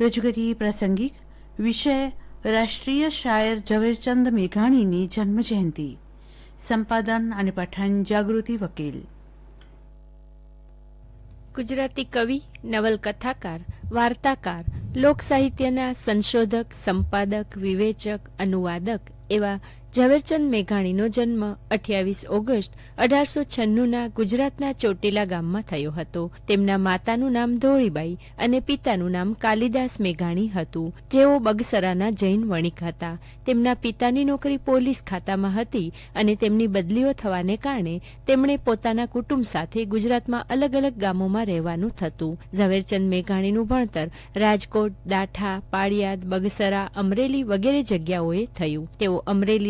રજૂ પ્રાસંગિક વિષય રાષ્ટ્રીય શાયર ઝવેરચંદ મેઘાણીની જન્મજયંતિ. સંપાદન અને પઠન જાગૃતિ વકીલ. ગુજરાતી કવિ, નવલકથાકાર, વાર્તાકાર લોક સાહિત્યના સંશોધક, સંપાદક, વિવેચક, અનુવાદક એવા ઝવેરચંદ મેઘાણીનો જન્મ અઠ્યાવીસ ઓગસ્ટ અઢારસો છન્નુના ગુજરાતના ચોટીલા ગામમાં થયો હતો. તેમના માતાનું નામ ધોળીબાઈ અને પિતાનું નામ કાલિદાસ મેઘાણી હતું. જેઓ બગસરાના જૈન વણિક હતા. તેમના પિતાની નોકરી પોલીસ ખાતામાં હતી અને તેમની બદલીઓ થવાને કારણે તેમણે પોતાના કુટુંબ સાથે ગુજરાતમાં અલગ અલગ ગામોમાં રહેવાનું થતું. ઝવેરચંદ મેઘાણીનું ભણતર રાજકોટ, દાઠા, પાળિયાદ, બગસરા, અમરેલી વગેરે જગ્યાઓએ થયું. તેઓ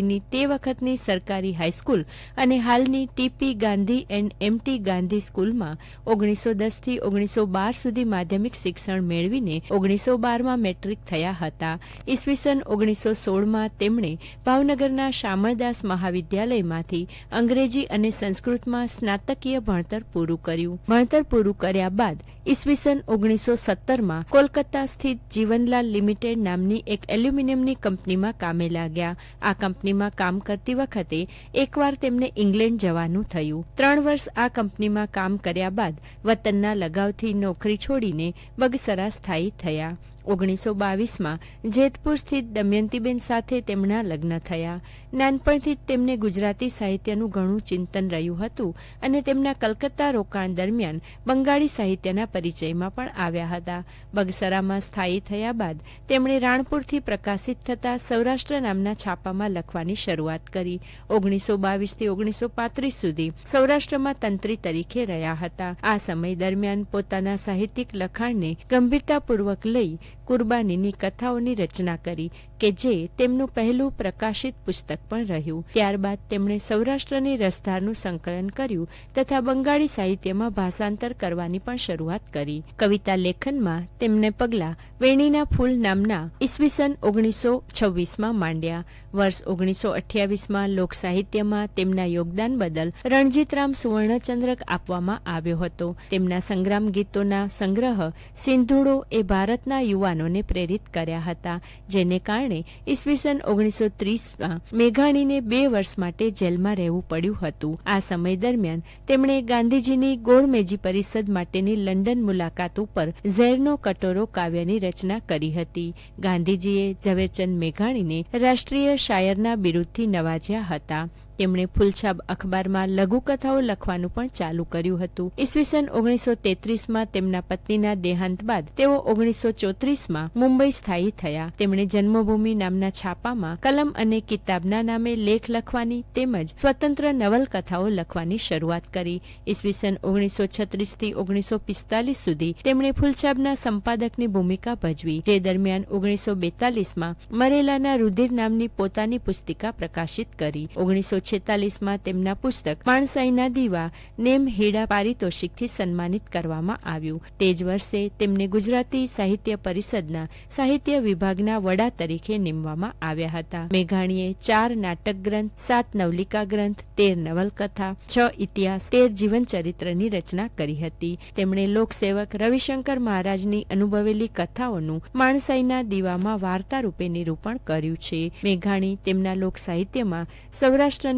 અમરેલીની તે વખતની સરકારી હાઈસ્કૂલ અને હાલની TP Gandhi and MT Gandhi સ્કૂલમાં ઓગણીસો દસથી ઓગણીસો બાર સુધી માધ્યમિક શિક્ષણ મેળવીને ઓગણીસો બારમાં મેટ્રિક થયા હતા. ઈસવીસન ઓગણીસો સોળમાં તેમણે ભાવનગરના શામળદાસ મહાવિદ્યાલયમાંથી અંગ્રેજી અને સંસ્કૃતમાં સ્નાતકીય ભણતર પૂરું કર્યું. ભણતર પૂરું કર્યા બાદ ઈસવીસન ઓગણીસો સત્તરમાં કોલકાતા સ્થિત જીવનલાલ લિમિટેડ નામની એક એલ્યુમિનિયમની કંપનીમાં કામે લાગ્યા. આ કંપનીમાં કામ કરતી વખતે એકવાર તેમને ઇંગ્લેન્ડ જવાનું થયું. ત્રણ વર્ષ આ કંપનીમાં કામ કર્યા બાદ વતનના લગાવથી નોકરી છોડીને બગસરા સ્થાયી થયા. ઓગણીસો બાવીસમાં જેતપુર સ્થિત દમયંતીબેન સાથે તેમના લગ્ન થયા. નાનપણથી જ તેમને ગુજરાતી સાહિત્યનું ઘણું ચિંતન રહ્યું હતું અને તેમના કલકત્તા રોકાણ દરમિયાન બંગાળી સાહિત્યના પરિચયમાં પણ આવ્યા હતા. બગસરામાં સ્થાયી થયા બાદ તેમણે રાણપુરથી પ્રકાશિત થતા સૌરાષ્ટ્ર નામના છાપામાં લખવાની શરૂઆત કરી. ઓગણીસો બાવીસથી ઓગણીસો પાંત્રીસ સુધી સૌરાષ્ટ્રમાં તંત્રી તરીકે રહ્યા હતા. આ સમય દરમિયાન પોતાના સાહિત્યિક લખાણને ગંભીરતાપૂર્વક લઈ કુરબાનીની કથાઓની રચના કરી કે જે તેમનું પહેલું પ્રકાશિત પુસ્તક પણ રહ્યું. ત્યારબાદ તેમણે સૌરાષ્ટ્રની રસધારનું સંકલન કર્યું તથા બંગાળી સાહિત્યમાં ભાષાંતર કરવાની પણ શરૂઆત કરી. કવિતા લેખનમાં તેમને પગલા વેણીના ફૂલ નામના ઈસવીસન ઓગણીસો છવ્વીસમાં માંડ્યા. વર્ષ ઓગણીસો અઠ્યાવીસમાં લોક સાહિત્યમાં તેમના યોગદાન બદલ રણજીતરામ સુવર્ણચંદ્રક આપવામાં આવ્યો હતો. તેમના સંગ્રામ ગીતોના સંગ્રહ સિંધુડો એ ભારતના યુવાનોને પ્રેરિત કર્યા હતા, જેને કારણે ઈસવીસન ઓગણીસો ત્રીસમાં મેઘાણીને બે વર્ષ માટે જેલમાં રહેવું પડ્યું હતું. આ સમય દરમિયાન તેમણે ગાંધીજીની ગોળમેજી પરિષદ માટેની લંડન મુલાકાત ઉપર ઝેરનો કટોરો કાવ્યની રચના કરી હતી. ગાંધીજીએ ઝવેરચંદ મેઘાણીને રાષ્ટ્રીય શાયરના બિરુદથી નવાજ્યા હતા. તેમણે ફૂલછાબ અખબારમાં લઘુકથાઓ લખવાનું પણ ચાલુ કર્યું હતું. ઈસવીસન ઓગણીસો તેત્રીસમાં તેમના પત્નીના દેહાંત બાદ તેઓ ઓગણીસો ચોત્રીસમાં મુંબઈ સ્થાયી થયા. તેમણે જન્મભૂમિ નામના છાપામાં કલમ અને કિતાબના નામે લેખ લખવાની તેમજ સ્વતંત્ર નવલકથાઓ લખવાની શરૂઆત કરી. ઈસવીસન ઓગણીસો છત્રીસથી ઓગણીસો પિસ્તાલીસ સુધી તેમણે ફૂલછાબના સંપાદકની ભૂમિકા ભજવી. જે દરમિયાન ઓગણીસો બેતાલીસમાં મરેલાના રુધિર નામની પોતાની પુસ્તિકા પ્રકાશિત કરી. ઓગણીસો છેતાલીસમાં તેમના પુસ્તક માણસાઈના દીવા નેમ હેડા પારિતોષિકથી સન્માનિત કરવામાં આવ્યું. તે જ વર્ષે તેમને ગુજરાતી સાહિત્ય પરિષદના સાહિત્ય વિભાગના વડા તરીકે નિમવામાં આવ્યા હતા. મેઘાણીએ ચાર નાટક ગ્રંથ, સાત નવલિકા ગ્રંથ, તેર નવલકથા, છ ઇતિહાસ, તેર જીવનચરિત્રની રચના કરી હતી. તેમણે લોકસેવક રવિશંકર મહારાજની અનુભવેલી કથાઓનું માણસાઈના દીવામાં વાર્તા રૂપે નિરૂપણ કર્યું છે. મેઘાણી તેમના લોક સાહિત્યમાં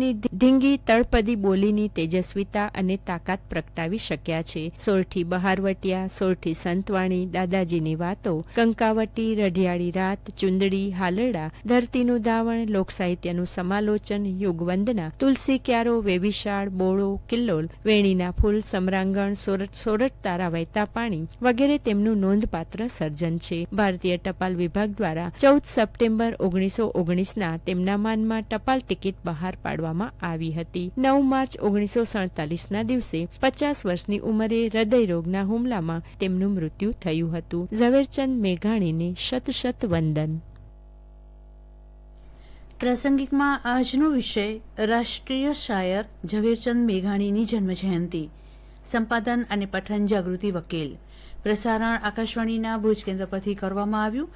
સૌરાષ્ટ્રની ઢીંગી તળપદી બોલીની તેજસ્વીતા અને તાકાત પ્રગટાવી શક્યા છે. સોરઠી બહારવટિયા, સોરઠી સંતવાણી, દાદાજીની વાતો, કંકાવટી, રઢિયાળી રાત, ચુંદડી, હાલરડા, ધરતીનું ધાવણ લોકસાહિત્યનું સમાલોચન, યુગવંદના, તુલસી ક્યારો, વેવિશાળ, બોળો, કિલ્લોલ, વેણીના ફૂલ, સમરાંગણ સોરઠ સોરઠ તારા વહેતા પાણી વગેરે તેમનું નોંધપાત્ર સર્જન છે. ભારતીય ટપાલ વિભાગ દ્વારા ચૌદ સપ્ટેમ્બર ઓગણીસો ઓગણીસના તેમના માનમાં ટપાલ ટિકિટ બહાર પાડવામાં આવી હતી. નવ માર્ચ ઓગણીસો સડતાલીસના દિવસે પચાસ વર્ષની ઉંમરે હૃદયરોગના હુમલામાં તેમનું મૃત્યુ થયું હતું. ઝવેરચંદ મેઘાણીને શત વંદન. પ્રાસંગિકમાં આજનો વિષય રાષ્ટ્રીય શાયર ઝવેરચંદ મેઘાણીની જન્મજયંતિ. સંપાદન અને પઠન જાગૃતિ વકીલ. પ્રસારણ આકાશવાણીના ભુજ કેન્દ્ર પરથી કરવામાં આવ્યું.